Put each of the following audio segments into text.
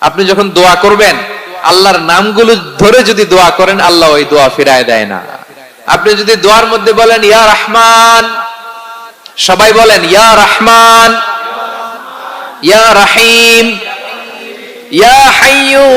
আপনি যখন দোয়া করবেন, আল্লাহর নামগুলো ধরে যদি দোয়া করেন, আল্লাহ ওই দোয়া ফিরায় দেয় না। আপনি যদি দোয়ার মধ্যে বলেন, ইয়া রহমান, সবাই বলেন, ইয়া রহমান, ইয়া রাহিম, ইয়া হাইয়ু,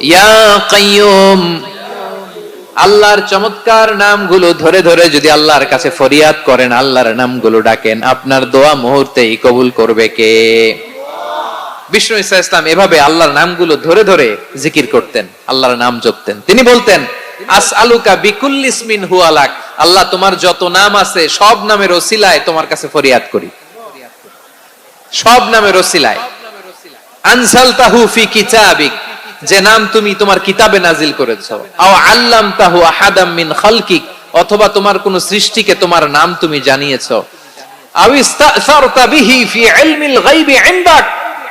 ইয়া কাইয়ুম, আল্লাহর চমৎকার নামগুলো ধরে ধরে যদি আল্লাহর কাছে ফরিয়াদ করেন, আল্লাহর নামগুলো ডাকেন, আপনার দোয়া মুহূর্তেই কবুল করবে কে? বিষ্ণু ইসা ইসলাম এভাবে আল্লাহর নামগুলো ধরে ধরে জিকির করতেন, আল্লাহর নাম জপতেন। তিনি বলতেন আস আলুকা বিকুল হুয়ালাক আল্লাহ তোমার যত নাম আছে, সব নামের ওসিলায় তোমার কাছে ফরিয়াদ করি। সব নামের ওসিলায়। ফি কিতাবিক। যে নাম তুমি তোমার কিতাবে নাজিল করেছ। আও আল্লামতাহু আহাদাম মিন খালকিক। অথবা তোমার কোন সৃষ্টিকে তোমার নাম তুমি জানিয়েছো। বিহি ফি ইলমিল গায়বি ইনদাক।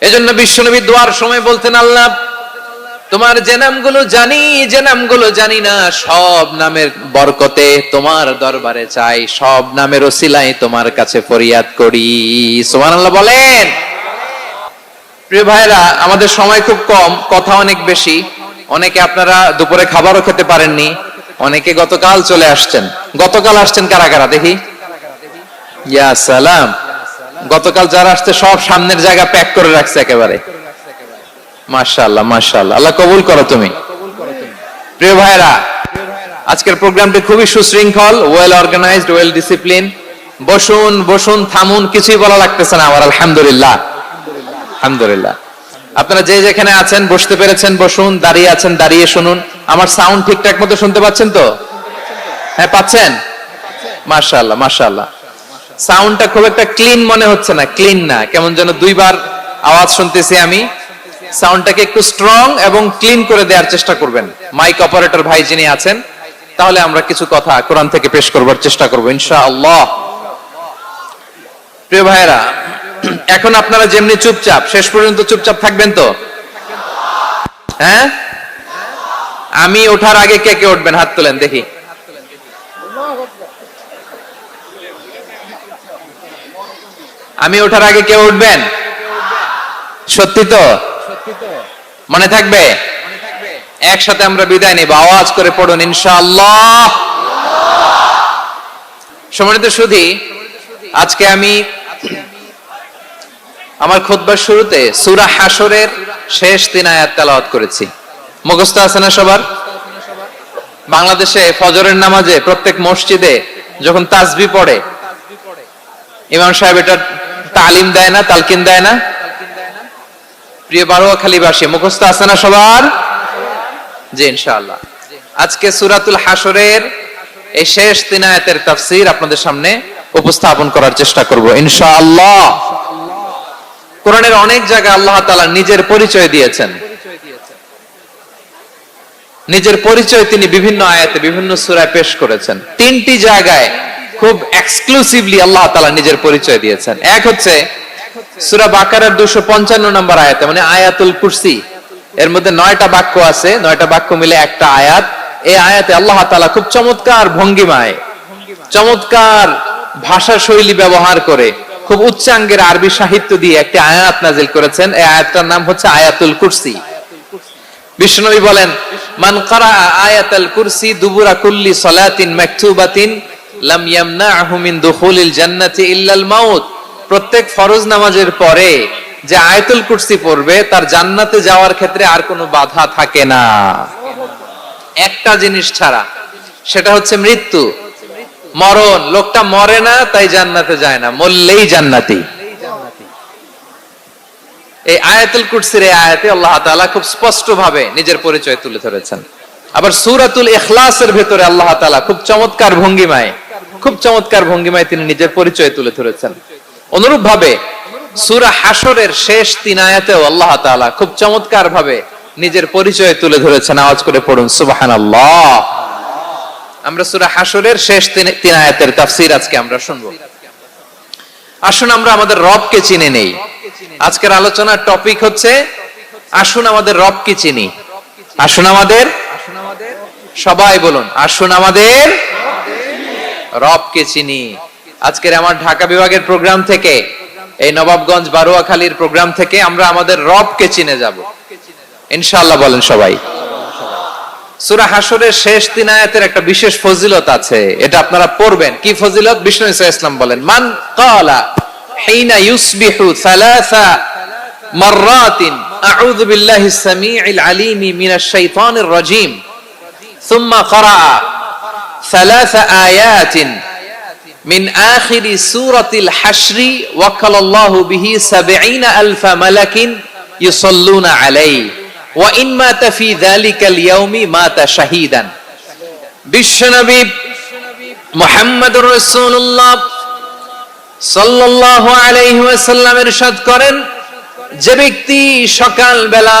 এজন্য বিশ্বনবী দোয়ার সময় বলতেন, আল্লাহ, তোমার যে নামগুলো জানি, যে নামগুলো জানি না, সব নামের বরকতে তোমার দরবারে চাই, সব নামের ওসিলাই তোমার কাছে ফরিয়াদ করি। সোমান আল্লাহ বলেন। প্রিয় ভাইরা আমাদের সময় খুব কম, কথা অনেক বেশি। অনেকে আপনারা দুপুরে খাবারও খেতে পারেননি। অনেকে গতকাল চলে আসছেন। গতকাল আসছেন কারা কারা, দেখি? ইয়া সালাম। গতকাল যারা আসছে সব সামনের জায়গা প্যাক করে রাখছে একেবারে। মাশাআল্লাহ মাশাআল্লাহ। আল্লাহ কবুল করো তুমি। প্রিয় ভাইরা আজকের প্রোগ্রামটি খুবই সুশৃঙ্খল ওয়েল অর্গানাইজড ওয়েল ডিসিপ্লিন বসুন বসুন, থামুন, কিছুই বলা লাগতেছে না আমার, আলহামদুলিল্লাহ। আলহামদুলিল্লাহ। আপনারা যে যেখানে আছেন, বসতে পেরেছেন, বসুন, দাঁড়িয়ে আছেন, দাঁড়িয়ে শুনুন। আমার সাউন্ড ঠিকঠাক মতো শুনতে পাচ্ছেন তো? হ্যাঁ পাচ্ছেন? মাশাআল্লাহ মাশাআল্লাহ। সাউন্ডটা খুব একটা ক্লিন মনে হচ্ছে না, ক্লিন না। কেমন যেন দুইবার আওয়াজ শুনতেছি আমি। সাউন্ডটাকে একটু স্ট্রং এবং ক্লিন করে দেওয়ার চেষ্টা করবেন। মাইক অপারেটর ভাই যিনি আছেন, তাহলে আমরা কিছু কথা কোরআন থেকে পেশ করবার চেষ্টা করব, ইনশাআল্লাহ। প্রিয় ভাইরা এখন আপনারা যেমনি চুপচাপ, শেষ পর্যন্ত চুপচাপ থাকবেন তো? হ্যাঁ? আমি ওঠার আগে কে কে উঠবেন? হাত তোলেন, দেখি। আমি ওঠার আগে কেউ উঠবেন? সত্যি তো? মনে থাকবে? একসাথে আমরা বিদায় নিব আওয়াজ করে পড়ুন ইনশাআল্লাহ। সম্মানিত সুধী আজকে আমি আমার খুতবার শুরুতে সুরা হাসরের শেষ তিন আয়াত তেলাওয়াত করেছি। মুখস্থ আছে না সবার? বাংলাদেশে ফজরের নামাজে প্রত্যেক মসজিদে যখন তাসবি পড়ে ইমাম সাহেব এটা তালিম দেয় না, তালকিন দেয় না? প্রিয় বারোয়াখালীবাসী মুখস্থ আছে না সবার? জি, ইনশাআল্লাহ। আজকে সুরাতুল হাসরের এই শেষ তিন আয়াতের তাফসীর আপনাদের সামনে উপস্থাপন করার চেষ্টা করব, ইনশাআল্লাহ। কোরআনের অনেক জায়গায় আল্লাহ তাআলা নিজের পরিচয় দিয়েছেন। নিজের পরিচয় তিনি বিভিন্ন আয়াতে, বিভিন্ন সূরায় পেশ করেছেন। তিনটি জায়গায় খুব এক্সক্লুসিভলি আল্লাহ তাআলা নিজের পরিচয় দিয়েছেন। এক হচ্ছে সূরা বাকারার 255 নম্বর আয়াতে মানে আয়াতুল কুরসি। এর মধ্যে নয়টা বাক্য আছে, নয়টা বাক্য মিলে একটা আয়াত। এই আয়াতে আল্লাহ তাআলা খুব চমৎকার ভঙ্গিমায়, চমৎকার ভাষা শৈলী ব্যবহার করে, খুব উচ্চাঙ্গের আরবি সাহিত্য দিয়ে একটি আয়াত নাজিল করেছেন। এই আয়াতটার নাম হচ্ছে আয়াতুল কুরসি। বিষ্ণুনবী বলেন, মান কারা আয়াতুল কুরসি দুবুরা কুল্লি সালাতিন মাকতুবাতিন লাম ইয়ামনাহু মিন দুখুলিল জান্নাতি ইল্লাল মাউত। প্রত্যেক ফরজ নামাজের পরে যে আয়াতুল কুরসি পড়বে, তার জান্নাতে যাওয়ার ক্ষেত্রে আর কোনো বাধা থাকে না। একটা জিনিস ছাড়া, সেটা হচ্ছে মৃত্যু। মরণ, লোকটা মরে না, তাই জান্নাতে যায় না। মরলেই জান্নাতি। এই আয়াতুল কুরসির এই আয়াতে আল্লাহ তাআলা খুব স্পষ্ট ভাবে নিজের পরিচয় তুলে ধরেছেন। আবার সূরাতুল ইখলাসের ভেতরে আল্লাহ তাআলা খুব চমৎকার ভঙ্গিমায় খুব চমৎকার ভঙ্গিমায় তিনি নিজের পরিচয় তুলে ধরেছেন। অনুরূপ ভাবে সূরা হাসরের শেষ তিন আয়াতেও আল্লাহ তাআলা খুব চমৎকার ভাবে নিজের পরিচয় তুলে ধরেছেন। আওয়াজ করে পড়ুন, সুবহানাল্লাহ। আমরা সূরা হাসরের শেষ তিন আয়াতের তাফসীর আজকে আমরা শুনব। আসুন আমরা আমাদের রবকে চিনে নেই। আজকের আলোচনার টপিক হচ্ছে, আসুন আমাদের রবকে চিনি। আসুন আমাদের, সবাই বলুন, আসুন আমাদের রবকে চিনি। আজকের আমার ঢাকা বিভাগের প্রোগ্রাম থেকে, এই নবাবগঞ্জ বারোয়াখালীর প্রোগ্রাম থেকে আমরা আমাদের রবকে চিনে যাব। ইনশাআল্লাহ বলেন সবাই। সুরা হাসরের শেষ তিন আয়াতের একটা বিশেষ ফজিলত আছে, এটা আপনারা পড়বেন। কি ফজিলত? বিষ্ণু ইসা ইসলাম বলেন, মান কালা হিনা ইউসবিহু সালাসা মাররাতিন, আউযু বিল্লাহিস সামিউল আলিমি মিনাশ শাইতানির রাজীম ثم قرأ সালাসা আয়াতিন মিন আখিরি সূরাতিল হাশরি ওয়াক্কালাল্লাহু বিহি করেন যে ব্যক্তি সকাল বেলা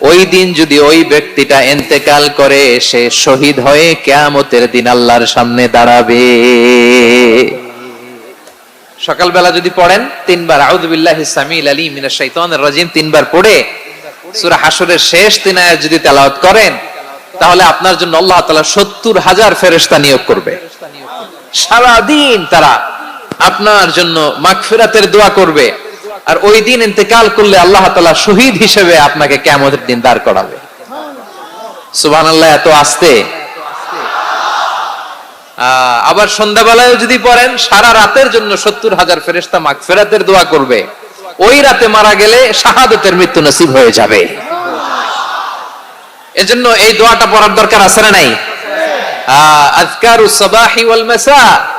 ওই দিন যদি ওই ব্যক্তিটা ইন্তেকাল করে, সে শহীদ হয়ে কিয়ামতের দিন আল্লাহর সামনে দাঁড়াবে। সকালবেলা যদি পড়েন, তিনবার আউযু বিল্লাহি সামিল আলিম মিনাশ শাইতানির রাজিম তিনবার পড়ে, সূরা হাসরের শেষ তিন যদি তেলাওয়াত করেন, তাহলে আপনার জন্য আল্লাহ তাআলা 70 হাজার ফেরেশতা নিয়োগ করবে। সারা দিন তারা আপনার জন্য মাগফিরাতের দোয়া করবে। আর ওই দিন ইন্তেকাল করলে আল্লাহ তাআলা শহীদ হিসেবে আপনাকে কিয়ামতের দিন দাঁড় করাবে। সুবহানাল্লাহ, এত আবার সন্ধ্যাবেলায় যদি পড়েন, সারা রাতের জন্য সত্তর হাজার ফেরেস্তা মাগফিরাতের দোয়া করবে। ওই রাতে মারা গেলে শাহাদতের মৃত্যু নসিব হয়ে যাবে। এজন্য এই দোয়াটা পড়ার দরকার আছে না নাই? আজকারু সাবাহি ওয়াল মাসা।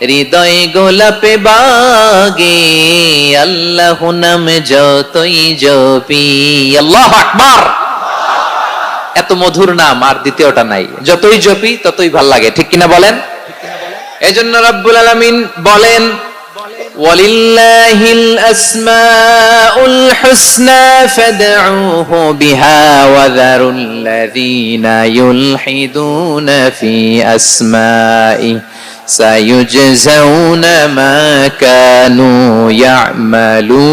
হৃদয় গোলাপে বাগে, আল্লাহ নাম যতই জপি। আল্লাহ আকবার! এত মধুর নাম আর দ্বিতীয়টা নাই। যতই জপি, ততই ভালো লাগে। ঠিক কিনা বলেন? এই এজন্য রব্বুল আলামিন বলেন, ওয়ালিল্লাহিল আসমাউল হুসনা ফাদউহু বিহা ওয়া যারুল লাযিনা ইউলহিদুনা ফি আসমাইহি سيجزون ما كانوا يعملون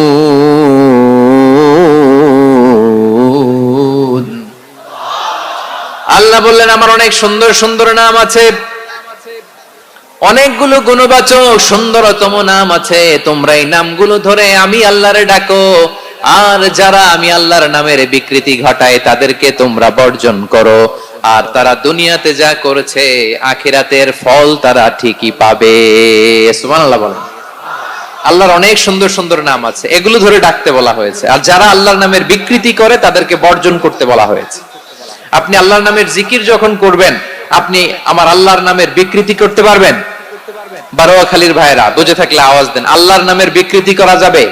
আল্লাহ বললেন আমার অনেক সুন্দর সুন্দর নাম আছে অনেকগুলো গুণবাচক সুন্দরতম নাম আছে তোমরা এই নামগুলো ধরে আমি আল্লাহরে ডাকো আর যারা আমি আল্লাহর নামের বিকৃতি ঘটায় তাদেরকে তোমরা বর্জন করো আর তারা দুনিয়াতে যা করেছে, আখিরাতের ফল তারা ঠিকই পাবে। বলেন। আল্লাহর অনেক সুন্দর সুন্দর নাম আছে, এগুলো ধরে ডাকতে বলা হয়েছে। আর যারা আল্লাহর নামের বিকৃতি করে, তাদেরকে বর্জন করতে বলা হয়েছে। আপনি আল্লাহর নামের জিকির যখন করবেন, আপনি আমার আল্লাহর নামের বিকৃতি করতে পারবেন? বারোয়াখালীর ভাইরা বুঝে থাকলে আওয়াজ দেন, আল্লাহর নামের বিকৃতি করা যাবে?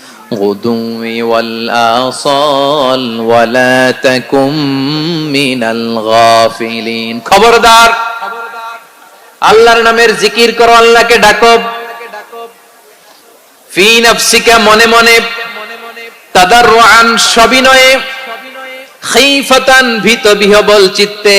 بالغدو والآصال ولا تكن من الغافلين খবরদার আল্লাহর নামের জিকির করো আল্লাহকে ডাকো ফি নাফসিকা মনে মনে তাদাররুআন সবিনয়ে খাইফাতান ভীত বিহবল চিত্তে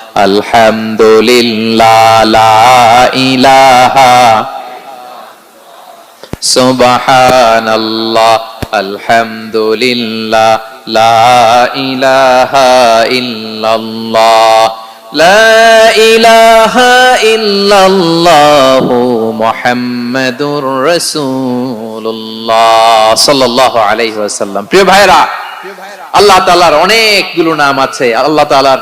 আলহামদুলিল্লাহ, লা ইলাহা আলহামদুলিল্লাহ, লা ইলাহা ইল্লাল্লাহ, লা ইলাহা ইল্লাল্লাহ আলাইহি প্রিয় ভাইরা আল্লাহ তাআলার অনেকগুলো নাম আছে। আল্লাহ তাআলার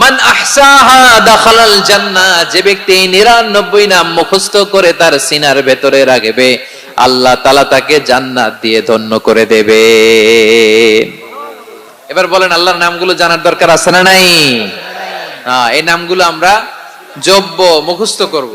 মান আহসাহা দাখালাল জান্নাহ, যে ব্যক্তি এই 99 নাম মুখস্থ করে তার সিনার ভেতরে রাখবে, আল্লাহ তাআলা তাকে জান্নাত দিয়ে ধন্য করে দেবে এবার বলেন, আল্লাহর নামগুলো জানার দরকার আছে না নাই হ্যাঁ এই নামগুলো আমরা যোগ্য মুখস্থ করব।